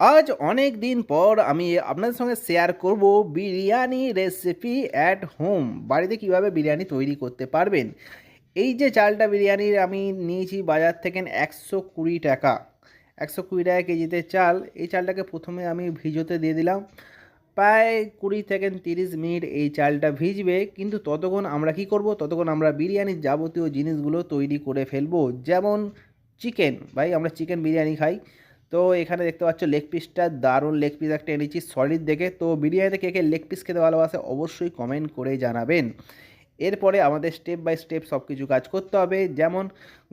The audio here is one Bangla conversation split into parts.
আজ অনেক দিন পর আমি আপনাদের সঙ্গে শেয়ার করব বিরিয়ানি রেসিপি অ্যাট হোম বাড়িতে কীভাবে বিরিয়ানি তৈরি করতে পারবেন? এই যে চালটা বিরিয়ানির আমি নিয়েছি বাজার থেকে একশো কুড়ি টাকা। একশো কুড়ি টাকা কেজিতে চাল। এই চালটাকে প্রথমে আমি ভিজোতে দিয়ে দিলাম। প্রায় কুড়ি থেকে তিরিশ মিনিট এই চালটা ভিজবে। কিন্তু ততক্ষণ আমরা কি করব? ততক্ষণ আমরা বিরিয়ানির যাবতীয় জিনিসগুলো তৈরি করে ফেলব। যেমন চিকেন। ভাই, আমরা চিকেন বিরিয়ানি খাই। তো এখানে দেখতে পাচ্ছ লেগ পিসটা দারুণ লেগ পিস একটা এনেছি সলিড দেখে। তো বিরিয়ানিতে কে কে লেগ পিস খেতে ভালোবাসে অবশ্যই কমেন্ট করে জানাবেন। এরপরে আমাদের স্টেপ বাই স্টেপ সব কিছু কাজ করতে হবে। যেমন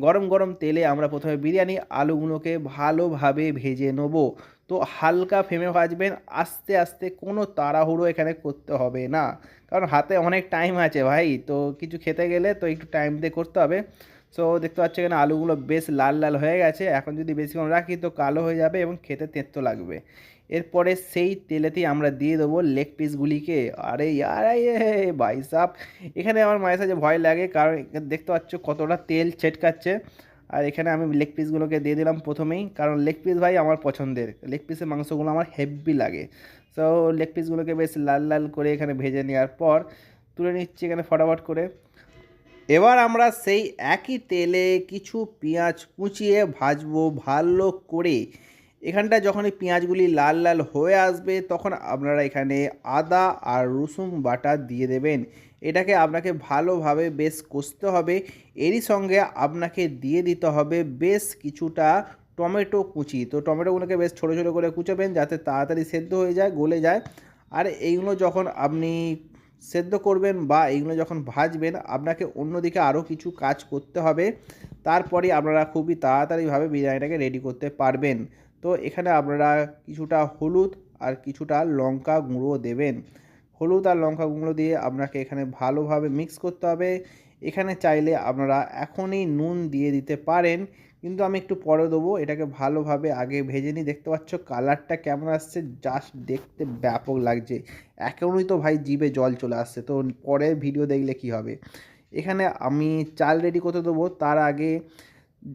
গরম গরম তেলে আমরা প্রথমে বিরিয়ানি আলুগুলোকে ভালোভাবে ভেজে নেব। তো হালকা ফ্লেমে ভাজবেন, আস্তে আস্তে কোনো তাড়াহুড়ো এখানে করতে হবে না। কারণ হাতে অনেক টাইম আছে ভাই, তো কিছু খেতে গেলে তো একটু টাইম দিয়ে করতে হবে। সো দেখতে পাচ্ছ এখানে আলুগুলো বেশ লাল লাল হয়ে গেছে। এখন যদি বেশিক্ষণ রাখি তো কালো হয়ে যাবে এবং খেতে তেঁতো লাগবে। এরপরে সেই তেলেতেই আমরা দিয়ে দেবো লেগ পিসগুলিকে। আরে ইয়ার ভাই সাপ এখানে আমার মায়ের সাথে ভয় লাগে কারণ দেখতে পাচ্ছ কতটা তেল ছেটকাচ্ছে। আর এখানে আমি লেগ পিসগুলোকে দিয়ে দিলাম প্রথমেই। কারণ লেগ পিস ভাই আমার পছন্দের। লেগ পিসের মাংসগুলো আমার হেভি লাগে। সো লেগ পিসগুলোকে বেশ লাল লাল করে এখানে ভেজে নেওয়ার পর তুলে নিচ্ছি এখানে ফটাফট করে। এবার আমরা সেই একই তেলে কিছু পেঁয়াজ কুচিয়ে ভাজবো ভালো করে। এখানটা যখন এই পেঁয়াজগুলি লাল লাল হয়ে আসবে, তখন আপনারা এখানে আদা আর রসুন বাটা দিয়ে দেবেন। এটাকে আপনাকে ভালোভাবে বেশ কষতে হবে। এরই সঙ্গে আপনাকে দিয়ে দিতে হবে বেশ কিছুটা টমেটো কুচি। তো টমেটোগুলোকে বেশ ছোটো ছোটো করে কুচাবেন যাতে তাড়াতাড়ি সেদ্ধ হয়ে যায়, গলে যায়। আর এইগুলো যখন আপনি সেদ্ধ করবেন বা এগুলো যখন ভাজবেন, আপনাকে অন্যদিকে আরও কিছু কাজ করতে হবে। তারপরে আপনারা খুবই তাড়াতাড়িভাবে বিরিয়ানিটাকে রেডি করতে পারবেন। তো এখানে আপনারা কিছুটা হলুদ আর কিছুটা লঙ্কা গুঁড়ো দেবেন। হলুদ আর লঙ্কা গুঁড়ো দিয়ে আপনাকে এখানে ভালোভাবে মিক্স করতে হবে। এখানে চাইলে আপনারা এখনই নুন দিয়ে দিতে পারেন। কিন্তু আমি একটু পরে দেবো, এটাকে ভালোভাবে আগে ভেজে নিই। দেখতে পাচ্ছ কালারটা কেমন আসছে জাস্ট দেখতে ব্যাপক লাগছে। এখনই তো ভাই জিভে জল চলে আসছে, তো পরের ভিডিও দেখলে কি হবে? এখানে আমি চাল রেডি করতে দেবো, তার আগে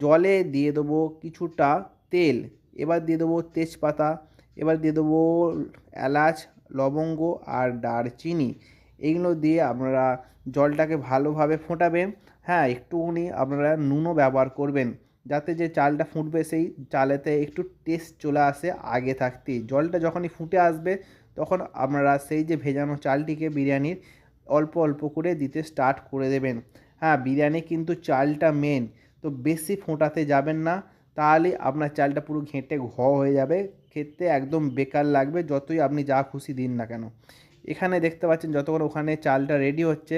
জলে দিয়ে দেবো কিছুটা তেল, এবার দিয়ে দেবো তেজপাতা, এবার দিয়ে দেবো এলাচ, লবঙ্গ আর দারচিনি। এইগুলো দিয়ে আপনারা জলটাকে ভালোভাবে ফোটাবেন। হ্যাঁ একটুখানি আপনারা নুনও ব্যবহার করবেন। যাতে যে চালটা ফুটবে সেই চালেতে একটু টেস্ট চলে আসে আগে থাকতেই। জলটা যখনই ফুটে আসবে, তখন আপনারা সেই যে ভেজানো চালটিকে বিরিয়ানির অল্প অল্প করে দিতে স্টার্ট করে দেবেন। হ্যাঁ বিরিয়ানি কিন্তু চালটা মেন তো বেশি ফোটাতে যাবেন না। তাহলে আপনার চালটা পুরো ঘেঁটে ঘ হয়ে যাবে। খেতে একদম বেকার লাগবে, যতই আপনি যা খুশি দিন না কেন। এখানে দেখতে পাচ্ছেন যতক্ষণ ওখানে চালটা রেডি হচ্ছে,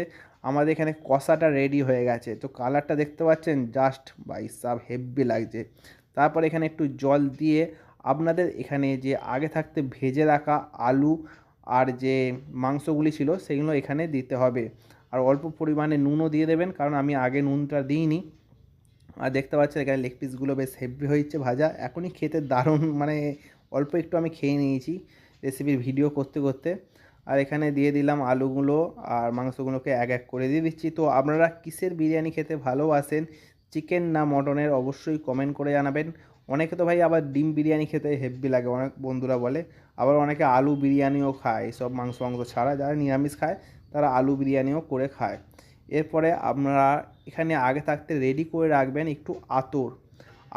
আমাদের এখানে কষাটা রেডি হয়ে গেছে। তো কালারটা দেখতে পাচ্ছেন জাস্ট বাই সাব হেভি লাগছে। তারপর এখানে একটু জল দিয়ে আপনাদের এখানে যে আগে থাকতে ভেজে রাখা আলু আর যে মাংসগুলি ছিল সেগুলো এখানে দিতে হবে। আর অল্প পরিমাণে নুনও দিয়ে দেবেন, কারণ আমি আগে নুনটা দিইনি। আর দেখতে পাচ্ছেন এখানে লেগ পিসগুলো বেশ হেভি হয়েছে ভাজা। এখনই খেতে দারুণ মানে অল্প একটু আমি খেয়ে নিয়েছি রেসিপির ভিডিও করতে করতে। আর এখানে দিয়ে দিলাম আলুগুলো আর মাংসগুলোকে এক এক করে দিয়ে দিচ্ছি। তো আপনারা কিসের বিরিয়ানি খেতে ভালোবাসেন? চিকেন না মটনের অবশ্যই কমেন্ট করে জানাবেন। অনেকে তো ভাই আবার ডিম বিরিয়ানি খেতে হেভি লাগে, অনেক বন্ধুরা বলে। আবার অনেকে আলু বিরিয়ানিও খায়, সব মাংস মাংস ছাড়া, যারা নিরামিষ খায়, তারা আলু বিরিয়ানিও করে খায়। এরপরে আপনারা এখানে আগে থাকতে রেডি করে রাখবেন একটু আতর।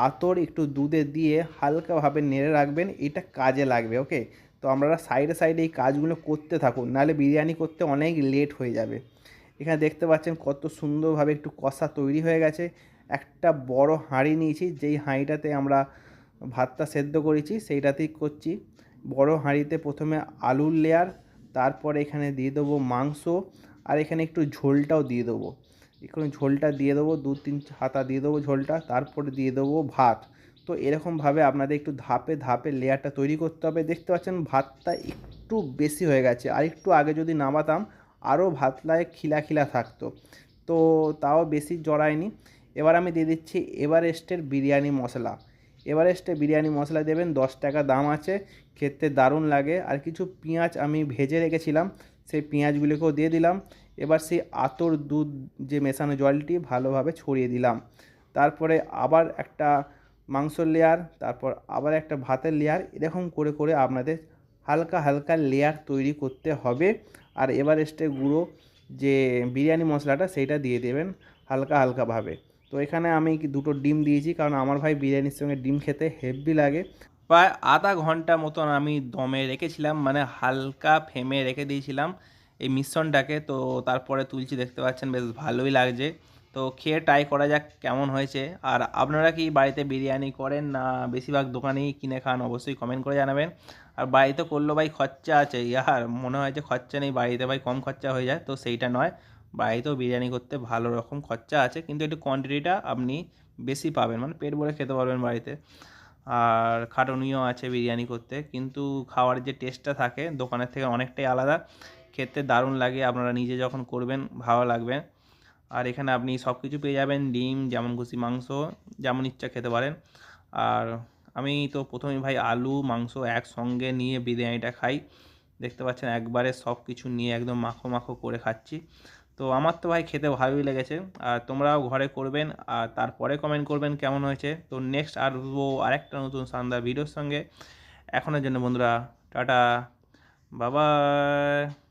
আতর একটু দুধে দিয়ে হালকাভাবে নেড়ে রাখবেন, এটা কাজে লাগবে ওকে তো আপনারা সাইডে সাইডে এই কাজগুলো করতে থাকুন, নাহলে বিরিয়ানি করতে অনেক লেট হয়ে যাবে। এখানে দেখতে পাচ্ছেন কত সুন্দরভাবে একটু কষা তৈরি হয়ে গেছে। একটা বড় হাঁড়ি নিয়েছি, যেই হাঁড়িটাতে আমরা ভাতটা সেদ্ধ করেছি, সেইটাতেই করছি। বড় হাঁড়িতে প্রথমে আলুর লেয়ার তারপরে এখানে দিয়ে দেবো মাংস, আর এখানে একটু ঝোলটাও দিয়ে দেবো। এখানে ঝোলটা দিয়ে দেবো, দু তিন হাতা দিয়ে দেবো ঝোলটা, তারপরে দিয়ে দেবো ভাত। তো এরকমভাবে আপনাদের একটু ধাপে ধাপে লেয়ারটা তৈরি করতে হবে। দেখতে পাচ্ছেন ভাতটা একটু বেশি হয়ে গেছে। আর একটু আগে যদি নামাতাম, আরও ভাতলায় খিলা খিলা থাকতো। তো তাও বেশি জড়ায়নি। এবার আমি দিয়ে দিচ্ছি এভারেস্টের বিরিয়ানি মশলা। এভারেস্টে বিরিয়ানি মশলা দেবেন, দশ টাকা দাম আছে, খেতে দারুণ লাগে। আর কিছু পেঁয়াজ আমি ভেজে রেখেছিলাম, সেই পেঁয়াজগুলিকেও দিয়ে দিলাম। এবার সেই আতর দুধ যে মেশানো জলটি ভালোভাবে ছড়িয়ে দিলাম। তারপরে আবার একটা মাংসর লেয়ার তারপর আবার একটা ভাতের লেয়ার এরকম করে করে আপনাদের হালকা হালকা লেয়ার তৈরি করতে হবে। আর এভারেস্টের গুঁড়ো যে বিরিয়ানি মশলাটা, সেইটা দিয়ে দেবেন হালকা হালকাভাবে তো এখানে আমি দুটো ডিম দিয়েছি, কারণ আমার ভাই বিরিয়ানির সঙ্গে ডিম খেতে হেভি লাগে। প্রায় আধা ঘণ্টা মতন আমি দমে রেখেছিলাম মানে হালকা ফেমে রেখে দিয়েছিলাম এই মিশ্রণটাকে। তো তারপরে তুলছি, দেখতে পাচ্ছেন, বেশ ভালোই লাগছে। তো খেয়ে ট্রাই করা যাক কেমন হয়েছে। আর আপনারা কি বাড়িতে বিরিয়ানি করেন না বেশিরভাগ দোকানেই কিনে খান অবশ্যই কমেন্ট করে জানাবেন। আর বাড়িতে করলেও ভাই খরচা আছে, ইয়ার মনে হয় যে খরচা নেই, বাড়িতে ভাই কম খরচা হয়ে যায়, তো সেইটা নয়। বাড়িতেও বিরিয়ানি করতে ভালো রকম খরচা আছে, কিন্তু একটু কোয়ান্টিটিটা আপনি বেশি পাবেন মানে পেট ভরে খেতে পারবেন বাড়িতে। আর খাটনিও আছে বিরিয়ানি করতে, কিন্তু খাওয়ার যে টেস্টটা থাকে দোকানের থেকে অনেকটাই আলাদা। খেতে দারুণ লাগে, আপনারা নিজে যখন করবেন, ভালো লাগবে। আর এখানে আপনি সব কিছু পেয়ে যাবেন, ডিম, যেমন খুশি মাংস, যেমন ইচ্ছা খেতে পারেন। আর আমি তো প্রথমেই ভাই আলু, মাংস একসঙ্গে নিয়ে বিরিয়ানিটা খাই। দেখতে পাচ্ছেন একবারে সব কিছু নিয়ে একদম মাখো মাখো করে খাচ্ছি। তো আমার তো ভাই খেতে ভালোই লেগেছে। আর তোমরাও ঘরে করবেন, আর তারপরে কমেন্ট করবেন কেমন হয়েছে। তো নেক্সট আসব আরেকটা নতুন সান্দা ভিডিওর সঙ্গে। এখনের জন্য বন্ধুরা, টাটা, বাবাই।